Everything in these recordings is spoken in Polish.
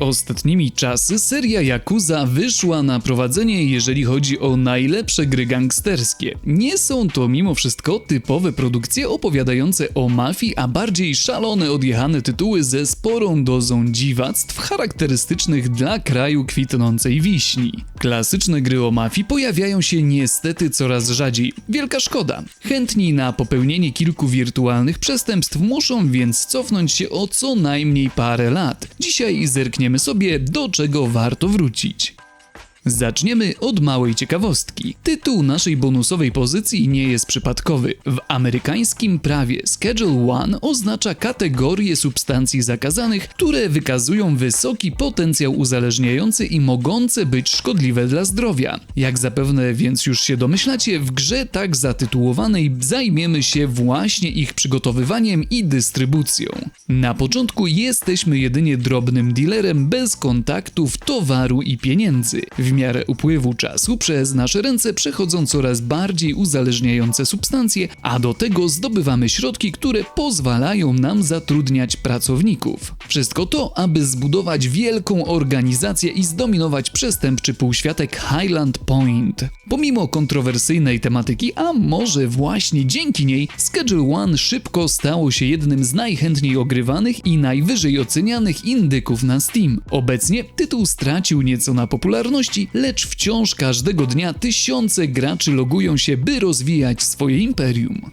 Ostatnimi czasy seria Yakuza wyszła na prowadzenie, jeżeli chodzi o najlepsze gry gangsterskie. Nie są to mimo wszystko typowe produkcje opowiadające o mafii, a bardziej szalone, odjechane tytuły ze sporą dozą dziwactw charakterystycznych dla kraju kwitnącej wiśni. Klasyczne gry o mafii pojawiają się niestety coraz rzadziej. Wielka szkoda. Chętni na popełnienie kilku wirtualnych przestępstw muszą więc cofnąć się o co najmniej parę lat. Dzisiaj zerkniemy sobie, do czego warto wrócić. Zaczniemy od małej ciekawostki. Tytuł naszej bonusowej pozycji nie jest przypadkowy. W amerykańskim prawie Schedule 1 oznacza kategorię substancji zakazanych, które wykazują wysoki potencjał uzależniający i mogące być szkodliwe dla zdrowia. Jak zapewne więc już się domyślacie, w grze tak zatytułowanej zajmiemy się właśnie ich przygotowywaniem i dystrybucją. Na początku jesteśmy jedynie drobnym dealerem bez kontaktów, towaru i pieniędzy. W miarę upływu czasu przez nasze ręce przechodzą coraz bardziej uzależniające substancje, a do tego zdobywamy środki, które pozwalają nam zatrudniać pracowników. Wszystko to, aby zbudować wielką organizację i zdominować przestępczy półświatek Highland Point. Pomimo kontrowersyjnej tematyki, a może właśnie dzięki niej, Schedule One szybko stało się jednym z najchętniej ogrywanych i najwyżej ocenianych indyków na Steam. Obecnie tytuł stracił nieco na popularności, lecz wciąż każdego dnia tysiące graczy logują się, by rozwijać swoje imperium.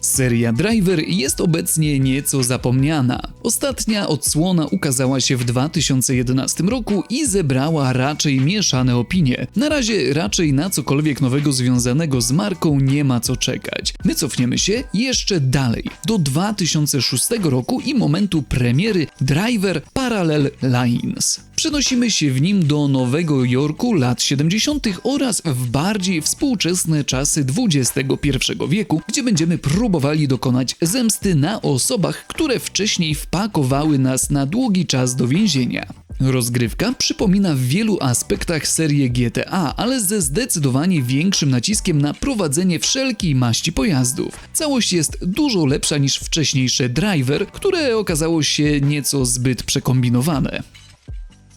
Seria Driver jest obecnie nieco zapomniana. Ostatnia odsłona ukazała się w 2011 roku i zebrała raczej mieszane opinie. Na razie raczej na cokolwiek nowego związanego z marką nie ma co czekać. My cofniemy się jeszcze dalej, do 2006 roku i momentu premiery Driver Parallel Lines. Przenosimy się w nim do Nowego Jorku lat 70. oraz w bardziej współczesne czasy XXI wieku, gdzie będziemy próbowali dokonać zemsty na osobach, które wcześniej wpakowały nas na długi czas do więzienia. Rozgrywka przypomina w wielu aspektach serię GTA, ale ze zdecydowanie większym naciskiem na prowadzenie wszelkiej maści pojazdów. Całość jest dużo lepsza niż wcześniejsze Driver, które okazało się nieco zbyt przekombinowane.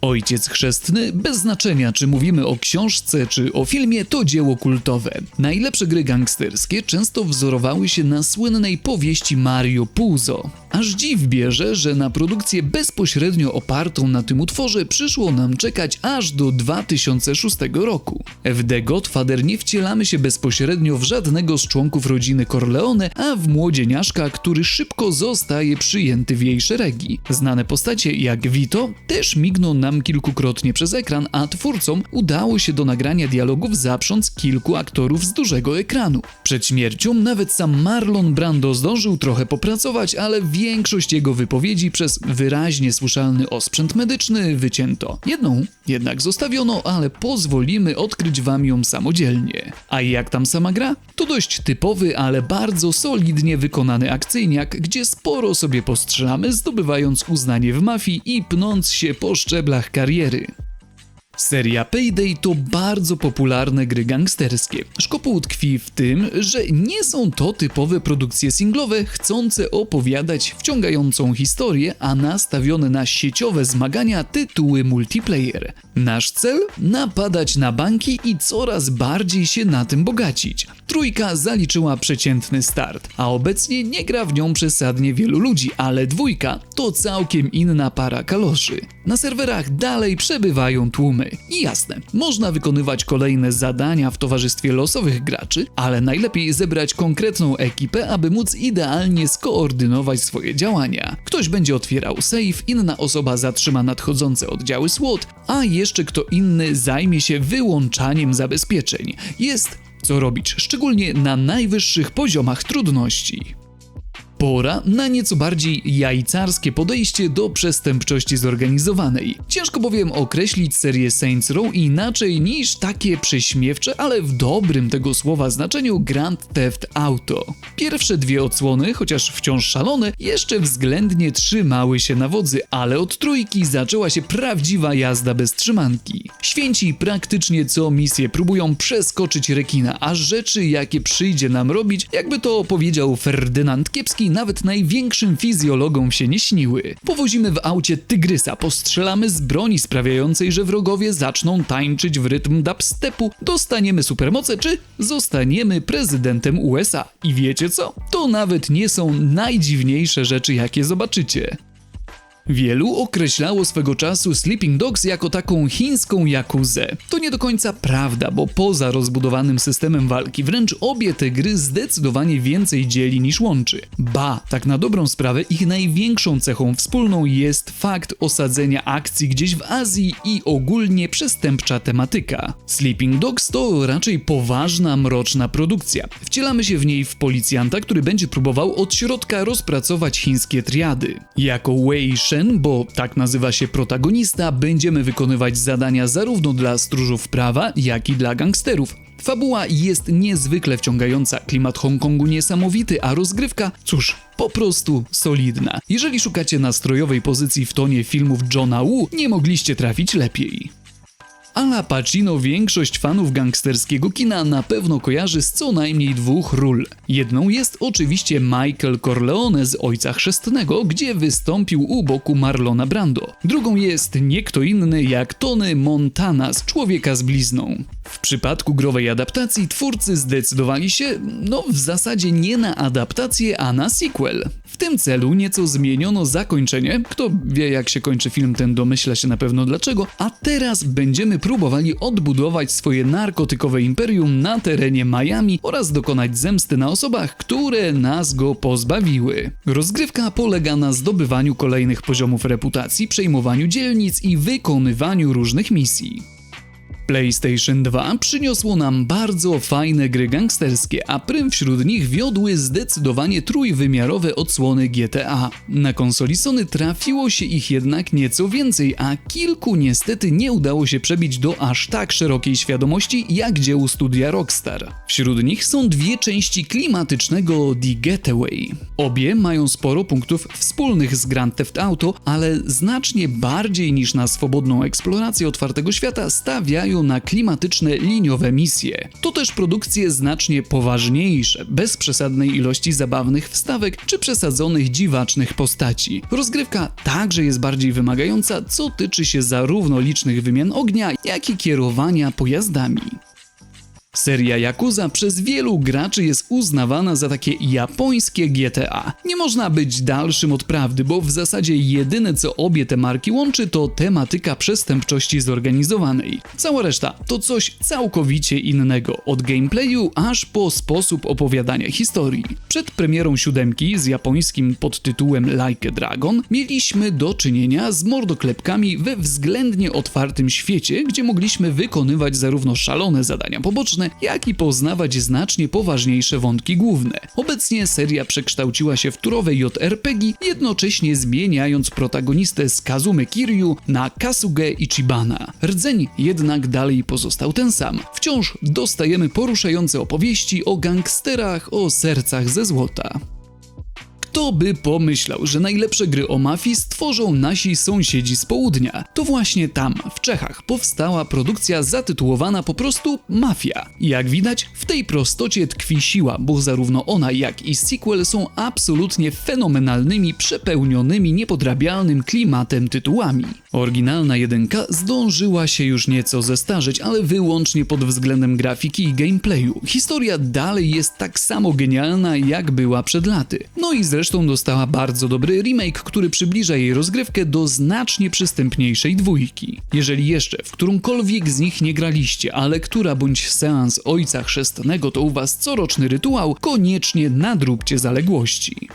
Ojciec chrzestny, bez znaczenia czy mówimy o książce czy o filmie, to dzieło kultowe. Najlepsze gry gangsterskie często wzorowały się na słynnej powieści Mario Puzo. Aż dziw bierze, że na produkcję bezpośrednio opartą na tym utworze przyszło nam czekać aż do 2006 roku. W The Godfather nie wcielamy się bezpośrednio w żadnego z członków rodziny Corleone, a w młodzieniaszka, który szybko zostaje przyjęty w jej szeregi. Znane postacie jak Vito też migną nam kilkukrotnie przez ekran, a twórcom udało się do nagrania dialogów zaprząc kilku aktorów z dużego ekranu. Przed śmiercią nawet sam Marlon Brando zdążył trochę popracować, ale większość jego wypowiedzi przez wyraźnie słyszalny osprzęt medyczny wycięto. Jedną jednak zostawiono, ale pozwolimy odkryć wam ją samodzielnie. A jak tam sama gra? To dość typowy, ale bardzo solidnie wykonany akcyjniak, gdzie sporo sobie postrzelamy, zdobywając uznanie w mafii i pnąc się po szczeblach Lascariere. Seria Payday to bardzo popularne gry gangsterskie. Szkopuł tkwi w tym, że nie są to typowe produkcje singlowe chcące opowiadać wciągającą historię, a nastawione na sieciowe zmagania tytuły multiplayer. Nasz cel? Napadać na banki i coraz bardziej się na tym bogacić. Trójka zaliczyła przeciętny start, a obecnie nie gra w nią przesadnie wielu ludzi, ale dwójka to całkiem inna para kaloszy. Na serwerach dalej przebywają tłumy. I jasne, można wykonywać kolejne zadania w towarzystwie losowych graczy, ale najlepiej zebrać konkretną ekipę, aby móc idealnie skoordynować swoje działania. Ktoś będzie otwierał safe, inna osoba zatrzyma nadchodzące oddziały SWAT, a jeszcze kto inny zajmie się wyłączaniem zabezpieczeń. Jest co robić, szczególnie na najwyższych poziomach trudności. Pora na nieco bardziej jajcarskie podejście do przestępczości zorganizowanej. Ciężko bowiem określić serię Saints Row inaczej niż takie prześmiewcze, ale w dobrym tego słowa znaczeniu Grand Theft Auto. Pierwsze dwie odsłony, chociaż wciąż szalone, jeszcze względnie trzymały się na wodzy, ale od trójki zaczęła się prawdziwa jazda bez trzymanki. Święci praktycznie co misję próbują przeskoczyć rekina, a rzeczy jakie przyjdzie nam robić, jakby to powiedział Ferdynand Kiepski, nawet największym fizjologom się nie śniły. Powozimy w aucie tygrysa, postrzelamy z broni sprawiającej, że wrogowie zaczną tańczyć w rytm dubstepu, dostaniemy supermoce czy zostaniemy prezydentem USA. I wiecie co? To nawet nie są najdziwniejsze rzeczy, jakie zobaczycie. Wielu określało swego czasu Sleeping Dogs jako taką chińską jakuzę. To nie do końca prawda, bo poza rozbudowanym systemem walki, wręcz obie te gry zdecydowanie więcej dzieli niż łączy. Ba, tak na dobrą sprawę, ich największą cechą wspólną jest fakt osadzenia akcji gdzieś w Azji i ogólnie przestępcza tematyka. Sleeping Dogs to raczej poważna, mroczna produkcja. Wcielamy się w niej w policjanta, który będzie próbował od środka rozpracować chińskie triady. Jako Wei Shen, bo tak nazywa się protagonista, będziemy wykonywać zadania zarówno dla stróżów prawa, jak i dla gangsterów. Fabuła jest niezwykle wciągająca, klimat Hongkongu niesamowity, a rozgrywka, cóż, po prostu solidna. Jeżeli szukacie nastrojowej pozycji w tonie filmów Johna Woo, nie mogliście trafić lepiej. Ala Pacino większość fanów gangsterskiego kina na pewno kojarzy z co najmniej dwóch ról. Jedną jest oczywiście Michael Corleone z Ojca Chrzestnego, gdzie wystąpił u boku Marlona Brando. Drugą jest nie kto inny jak Tony Montana z Człowieka z blizną. W przypadku growej adaptacji twórcy zdecydowali się, no w zasadzie nie na adaptację, a na sequel. W tym celu nieco zmieniono zakończenie, kto wie jak się kończy film, ten domyśla się na pewno dlaczego, a teraz będziemy próbowali odbudować swoje narkotykowe imperium na terenie Miami oraz dokonać zemsty na osobach, które nas go pozbawiły. Rozgrywka polega na zdobywaniu kolejnych poziomów reputacji, przejmowaniu dzielnic i wykonywaniu różnych misji. PlayStation 2 przyniosło nam bardzo fajne gry gangsterskie, a prym wśród nich wiodły zdecydowanie trójwymiarowe odsłony GTA. Na konsoli Sony trafiło się ich jednak nieco więcej, a kilku niestety nie udało się przebić do aż tak szerokiej świadomości jak dziełu studia Rockstar. Wśród nich są dwie części klimatycznego The Getaway. Obie mają sporo punktów wspólnych z Grand Theft Auto, ale znacznie bardziej niż na swobodną eksplorację otwartego świata stawiają na klimatyczne liniowe misje. To też produkcje znacznie poważniejsze, bez przesadnej ilości zabawnych wstawek czy przesadzonych dziwacznych postaci. Rozgrywka także jest bardziej wymagająca, co tyczy się zarówno licznych wymian ognia, jak i kierowania pojazdami. Seria Yakuza przez wielu graczy jest uznawana za takie japońskie GTA. Nie można być dalszym od prawdy, bo w zasadzie jedyne co obie te marki łączy to tematyka przestępczości zorganizowanej. Cała reszta to coś całkowicie innego, od gameplayu aż po sposób opowiadania historii. Przed premierą siódemki z japońskim podtytułem Like a Dragon mieliśmy do czynienia z mordoklepkami we względnie otwartym świecie, gdzie mogliśmy wykonywać zarówno szalone zadania poboczne, jak i poznawać znacznie poważniejsze wątki główne. Obecnie seria przekształciła się w turowe JRPG, jednocześnie zmieniając protagonistę z Kazumy Kiryu na Kasuge Ichibana. Rdzeń jednak dalej pozostał ten sam. Wciąż dostajemy poruszające opowieści o gangsterach, o sercach ze złota. Kto by pomyślał, że najlepsze gry o mafii stworzą nasi sąsiedzi z południa? To właśnie tam, w Czechach, powstała produkcja zatytułowana po prostu Mafia. Jak widać, w tej prostocie tkwi siła, bo zarówno ona, jak i sequel są absolutnie fenomenalnymi, przepełnionymi niepodrabialnym klimatem tytułami. Oryginalna jedynka zdążyła się już nieco zestarzeć, ale wyłącznie pod względem grafiki i gameplayu. Historia dalej jest tak samo genialna, jak była przed laty. No i zresztą dostała bardzo dobry remake, który przybliża jej rozgrywkę do znacznie przystępniejszej dwójki. Jeżeli jeszcze w którąkolwiek z nich nie graliście, ale która bądź seans Ojca Chrzestnego to u was coroczny rytuał, koniecznie nadróbcie zaległości.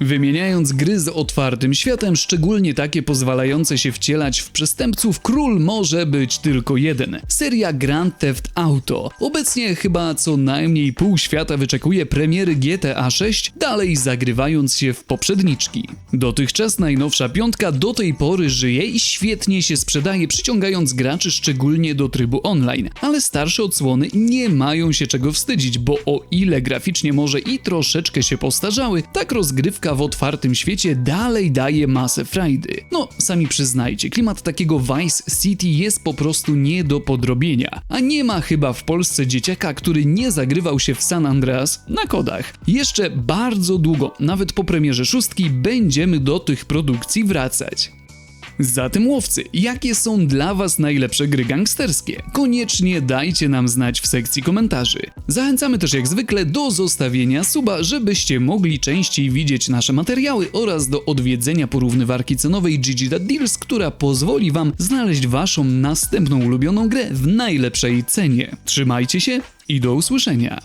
Wymieniając gry z otwartym światem, szczególnie takie pozwalające się wcielać w przestępców, król może być tylko jeden. Seria Grand Theft Auto. Obecnie chyba co najmniej pół świata wyczekuje premiery GTA 6, dalej zagrywając się w poprzedniczki. Dotychczas najnowsza piątka do tej pory żyje i świetnie się sprzedaje, przyciągając graczy szczególnie do trybu online. Ale starsze odsłony nie mają się czego wstydzić, bo o ile graficznie może i troszeczkę się postarzały, tak rozgrywka w otwartym świecie dalej daje masę frajdy. No, sami przyznajcie, klimat takiego Vice City jest po prostu nie do podrobienia. A nie ma chyba w Polsce dzieciaka, który nie zagrywał się w San Andreas na kodach. Jeszcze bardzo długo, nawet po premierze szóstki, będziemy do tych produkcji wracać. Zatem łowcy, jakie są dla Was najlepsze gry gangsterskie? Koniecznie dajcie nam znać w sekcji komentarzy. Zachęcamy też jak zwykle do zostawienia suba, żebyście mogli częściej widzieć nasze materiały oraz do odwiedzenia porównywarki cenowej GG Deals, która pozwoli Wam znaleźć Waszą następną ulubioną grę w najlepszej cenie. Trzymajcie się i do usłyszenia!